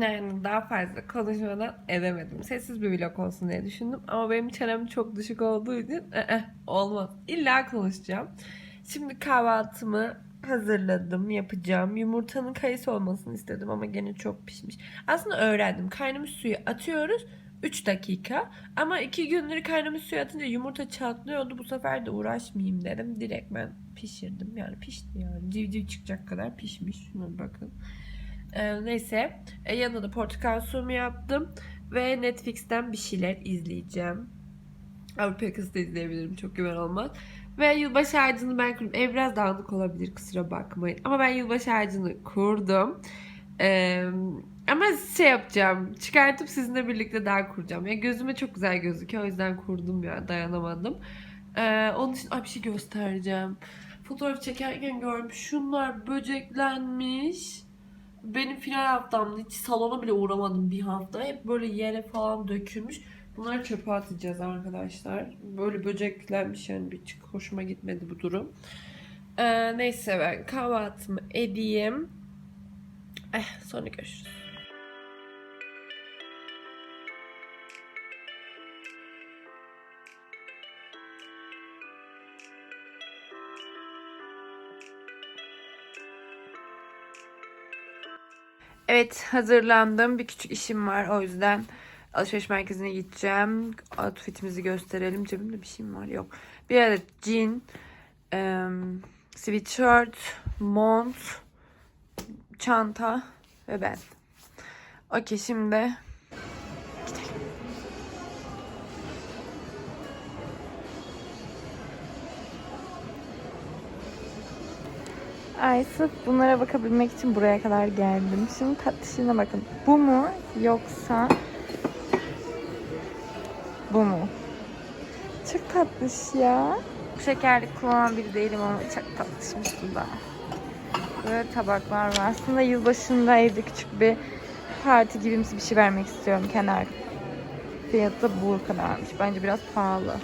Günaydın daha fazla konuşmadan edemedim. Sessiz bir vlog olsun diye düşündüm. Ama benim çenem çok düşük olduğu için "Ee, olmaz. İlla konuşacağım. Şimdi kahvaltımı hazırladım, yapacağım. Yumurtanın kayısı olmasını istedim ama gene çok pişmiş. Aslında öğrendim. Kaynamış suyu atıyoruz. 3 dakika. Ama 2 gündür kaynamış suyu atınca yumurta çatlıyordu. Bu sefer de uğraşmayayım dedim. Direkt ben pişirdim. Yani pişti yani. Civciv çıkacak kadar pişmiş. Şuna bakın. Ee, neyse. E, yanına da portakal suyu yaptım. Ve Netflix'ten bir şeyler izleyeceğim. Avrupa Yakası da izleyebilirim. Çok güven olmaz. Ve yılbaşı ağacını ben kurdum. Ev biraz dağınık olabilir kusura bakmayın. Ama ben yılbaşı ağacını kurdum. Ee, ama şey yapacağım. Çıkartıp sizinle birlikte daha kuracağım. Ya gözüme çok güzel gözüküyor. O yüzden kurdum ya. Dayanamadım. Ee, onun için Ay, bir şey göstereceğim. Fotoğraf çekerken gördüm. Şunlar böceklenmiş. Benim final haftamda hiç salona bile uğramadım bir hafta. Hep böyle yere falan dökülmüş. Bunları çöpe atacağız arkadaşlar. Böyle böceklenmiş yani bir çık hoşuma gitmedi bu durum. Ee, neyse ben kahvaltımı edeyim. Eh, sonra görüşürüz. Evet hazırlandım. Bir küçük işim var o yüzden alışveriş merkezine gideceğim. Outfitimizi gösterelim. Cebimde bir şey var? Yok. Bir adet jean, em, sweatshirt, mont, çanta ve ben. Okey şimdi Ay sırf bunlara bakabilmek için buraya kadar geldim. Şimdi tatlışına bakın. Bu mu yoksa bu mu? Çok tatlış ya. Şekerlik kullanan biri değilim ama çok tatlışmış bu da. Böyle tabaklar var. Aslında yılbaşında evde küçük bir parti gibimsi bir şey vermek istiyorum kenar. Fiyatı bu kadarmış. Bence biraz pahalı.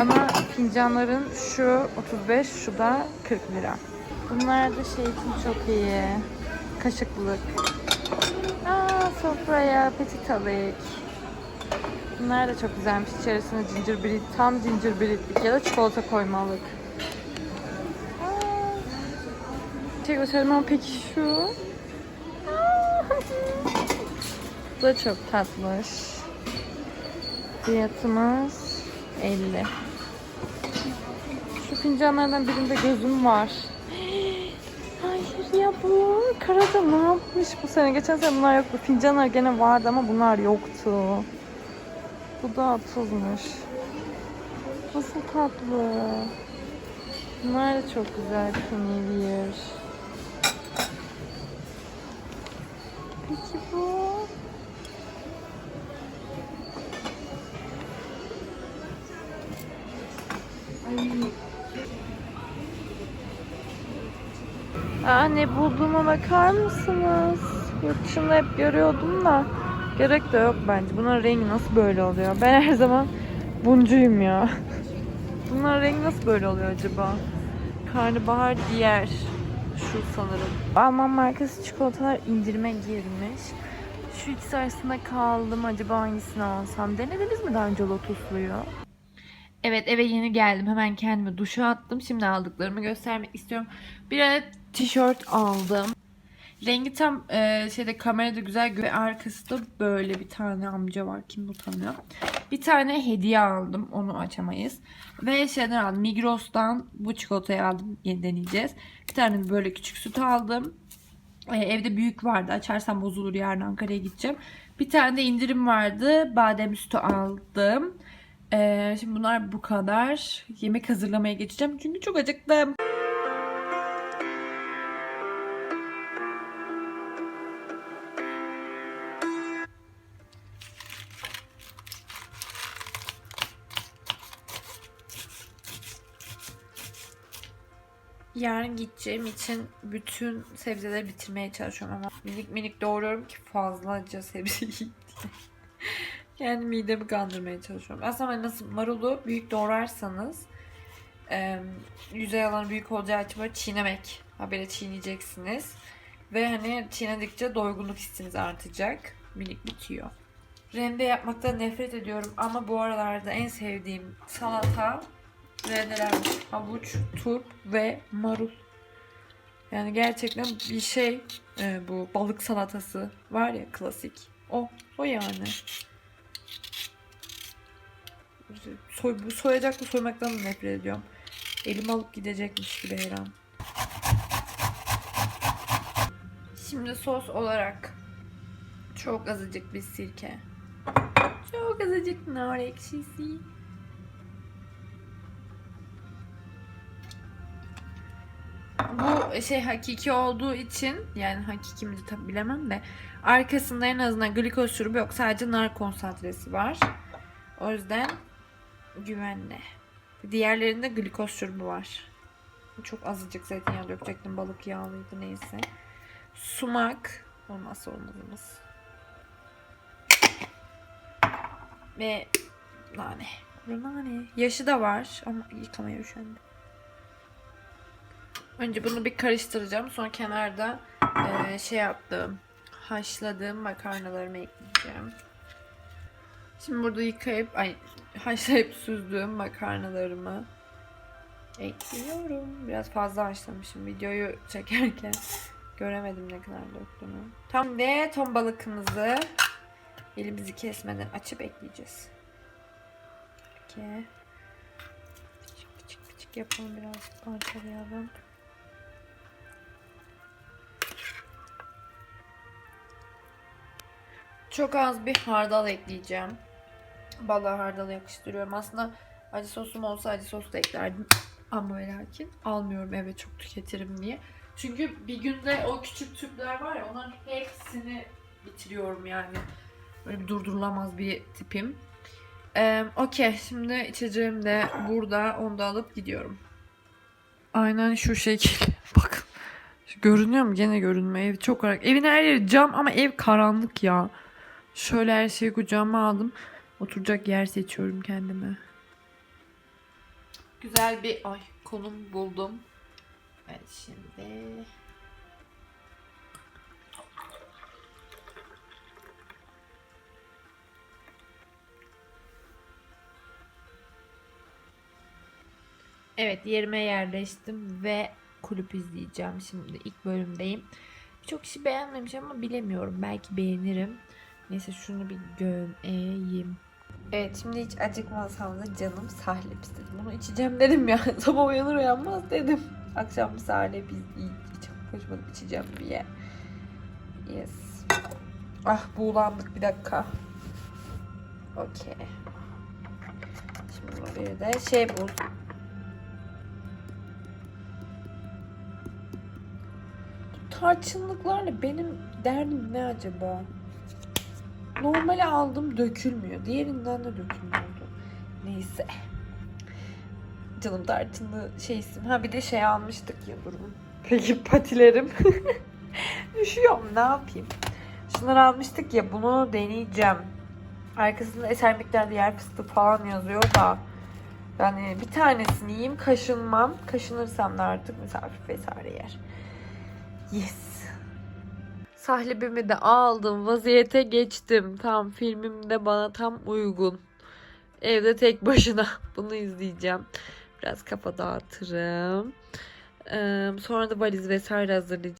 Ama fincanların şu 35, şu da 40 lira. Bunlar da şey için çok iyi. Kaşıklık. Aa, sofraya petitalık. Bunlar da çok güzelmiş. İçerisine beer, tam ginger beer'lik ya da çikolata koymalık. Aa, şey göstereyim ama peki şu? Bu da çok tatlış. Fiyatımız 50. Şu fincanlardan birinde gözüm var. Ya bu. Karada ne yapmış bu sene? Geçen sene bunlar yoktu. Fincanlar gene vardı ama bunlar yoktu. Bu da atılmış. Nasıl tatlı. Bunlar da çok güzel. Penny Aa, ne bulduğuma bakar mısınız? Yurt dışında hep görüyordum da gerek de yok bence. Bunların rengi nasıl böyle oluyor? Ben her zaman buncuyum ya. Bunların rengi nasıl böyle oluyor acaba? Karnabahar diğer şu sanırım. Alman markası çikolatalar indirime girmiş. Şu ikisi arasında kaldım. Acaba hangisini alsam? Denediniz mi daha önce lotusluyu? Evet eve yeni geldim. Hemen kendime duşa attım. Şimdi aldıklarımı göstermek istiyorum. Bir adet tişört aldım. Rengi tam e, şeyde kamerada güzel ve arkası da böyle bir tane amca var. Kim bu tanıyor? Bir tane hediye aldım. Onu açamayız. Ve şeyden aldım. Migros'tan bu çikolatayı aldım. Yeni deneyeceğiz. Bir tane böyle küçük süt aldım. E, evde büyük vardı. Açarsam bozulur yarın Ankara'ya gideceğim. Bir tane de indirim vardı. Badem sütü aldım. Ee, şimdi bunlar bu kadar. Yemek hazırlamaya geçeceğim çünkü çok acıktım. Yarın gideceğim için bütün sebzeleri bitirmeye çalışıyorum ama minik minik doğruyorum ki fazlaca sebze yiyeyim. Yani midemi kandırmaya çalışıyorum. Aslında nasıl marulu büyük doğrarsanız e, yüzey alanı büyük olacağı için böyle çiğnemek. Habire çiğneyeceksiniz. Ve hani çiğnedikçe doygunluk hissiniz artacak. Minik bitiyor. Rende yapmaktan nefret ediyorum ama bu aralarda en sevdiğim salata rendelenmiş havuç, turp ve marul. Yani gerçekten bir şey e, bu balık salatası var ya klasik. O, o yani. Soy, bu soyacak mı soymaktan da nefret ediyorum. Elim alıp gidecekmiş gibi her an. Şimdi sos olarak çok azıcık bir sirke. Çok azıcık nar ekşisi. Bu şey hakiki olduğu için yani hakiki mi tabi bilemem de arkasında en azından glikoz şurubu yok. Sadece nar konsantresi var. O yüzden güvenli. Diğerlerinde glikoz şurubu var. Çok azıcık zeytinyağı dökecektim. Balık yağlıydı neyse. Sumak olmazsa olmazımız. Ve nane. Nane. Yaşı da var ama yıkamaya üşendim. Önce bunu bir karıştıracağım. Sonra kenarda eee, şey yaptığım, haşladığım makarnalarımı ekleyeceğim. Şimdi burada yıkayıp, ay haşlayıp süzdüğüm makarnalarımı ekliyorum. Biraz fazla haşlamışım videoyu çekerken. Göremedim ne kadar döktüğümü. Tam ve ton balıkımızı elimizi kesmeden açıp ekleyeceğiz. Peki. Küçük küçük küçük yapalım biraz parçalayalım. Çok az bir hardal ekleyeceğim. Balığa hardal yakıştırıyorum. Aslında acı sosum olsa acı sos da eklerdim. Ama ve lakin almıyorum eve çok tüketirim diye. Çünkü bir günde o küçük tüpler var ya onların hepsini bitiriyorum yani. Böyle bir durdurulamaz bir tipim. Ee, Okey şimdi içeceğim de burada onu da alıp gidiyorum. Aynen şu şekil. Bakın. Görünüyor mu? Gene görünmüyor. Ev çok karanlık. Evin her yeri cam ama ev karanlık ya. Şöyle her şeyi kucağıma aldım. Oturacak yer seçiyorum kendime. Güzel bir ay konum buldum. Evet şimdi Evet yerime yerleştim ve kulüp izleyeceğim şimdi. ilk bölümdeyim. Çok kişi beğenmemiş ama bilemiyorum. Belki beğenirim. Neyse şunu bir gömeyim. Evet şimdi hiç acıkmasam da canım sahlep istedi. Bunu içeceğim dedim ya. Sabah uyanır uyanmaz dedim. Akşam bir sahlep içeceğim. Koşmadım içeceğim diye. Yes. Ah buğulandık bir dakika. Okey. Şimdi bir de şey bul. Bu tarçınlıklarla benim derdim ne acaba? Normali aldım dökülmüyor. Diğerinden de dökülmüyordu. Neyse. Canım tarçınlı şey isim. Ha bir de şey almıştık ya durun. Peki patilerim. Üşüyorum ne yapayım. Şunları almıştık ya bunu deneyeceğim. Arkasında eser miktarda yer fıstığı falan yazıyor da. Yani bir tanesini yiyeyim kaşınmam. Kaşınırsam da artık misafir vesaire yer. Yes. Sahlebimi de aldım. Vaziyete geçtim. Tam filmimde bana tam uygun. Evde tek başına bunu izleyeceğim. Biraz kafa dağıtırım. Ee, sonra da valiz vesaire hazırlayacağım.